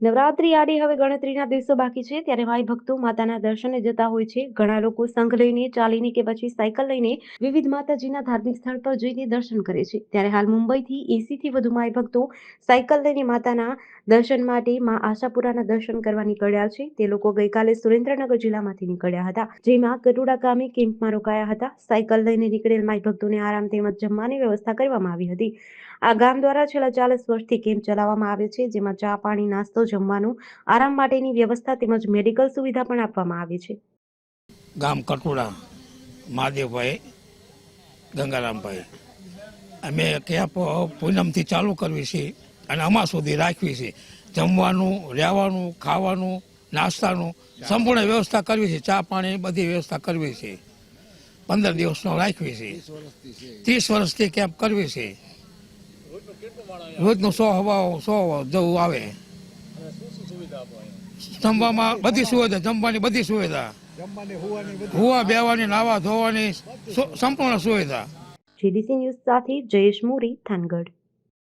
નવરાત્રી આડી હવે ગણતરીના દિવસો બાકી છે. ત્યારે માઈ ભક્તો માતાના દર્શને જતા હોય છે. ઘણા લોકો સંઘ લઈને, ચાલીને કે પછી સાયકલ લઈને વિવિધ માતાજીના ધાર્મિક સ્થળ પર જઈને દર્શન કરે છે. ત્યારે હાલ મુંબઈથી એસીથી વધુ માઈ ભક્તો સાયકલ લઈને માતાના દર્શન માટે માં આશાપુરાના દર્શન કરવા નીકળ્યા છે. તે લોકો ગઈકાલે સુરેન્દ્રનગર જિલ્લામાંથી નીકળ્યા હતા, જેમાં ગરુડા ગામે કેમ્પમાં રોકાયા હતા. સાયકલ લઈને નીકળેલ માઈ ભક્તોને આરામ તેમજ જમવાની વ્યવસ્થા કરવામાં આવી હતી. આ ગામ દ્વારા છેલ્લા ચાલીસ વર્ષથી કેમ્પ ચલાવવામાં આવે છે, જેમાં ચા પાણી, નાસ્તો જમવાનું, આરામ માટેની વ્યવસ્થા તેમજ મેડિકલ સુવિધા પણ આપવામાં આવી છે. ગામ કટોડા મહાદેવભાઈ, ગંગારામભાઈ. અમે કેમ્પ પૂનમથી ચાલુ કરવી છે અને અમા સુધી રાખવી છે. જમવાનું, રહેવાનું, ખાવાનું, નાસ્તાનું સંપૂર્ણ વ્યવસ્થા કરવી છે. ચા પાણી બધી વ્યવસ્થા કરવી છે. પંદર દિવસનો રાખવી છે. ત્રીસ વર્ષથી કેમ્પ કરવી છે. રોજનું સો હવા સો જવું આવે. જમવામાં બધી સુવિધા જમવાની બધી સુવિધા. હુવા બેવાની નાવા ધોવાની સુ- સંપૂર્ણ સુવિધા. જીડીસી ન્યૂઝ સાથે જયેશ મોરી થાનગઢ.